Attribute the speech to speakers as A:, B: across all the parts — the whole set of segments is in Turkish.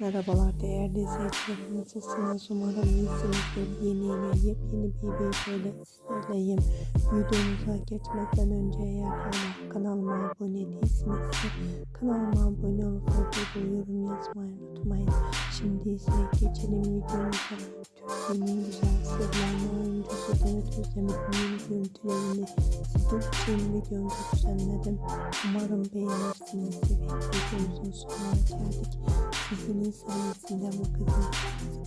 A: Merhabalar değerli izleyicilerim. Nasılsınız? Umarım iyisinizdir. Yeni ve yepyeni bir videoyla sizlerleyim. Videomuza geçmeden önce eğer hala kanalıma abone değilsinizse kanalıma abone olup ve yorum yazmayı unutmayın. Şimdi ise geçelim videomuza. Türkiye'nin güzel sevilen oyuncusu Demet Özdemir'in yeni görüntülerini sizin için videomda düzenledim. Umarım beğenirsiniz ve videomuzun sonuna geldik. Sizin sayesinde bu kızın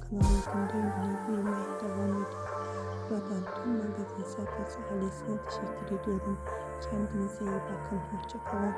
A: kanalımızın döndüğünü bilmeye devam ediyor. Buradan tüm magazin sayfası ailesine teşekkür ediyorum. Kendinize iyi bakın. Hoşçakalın.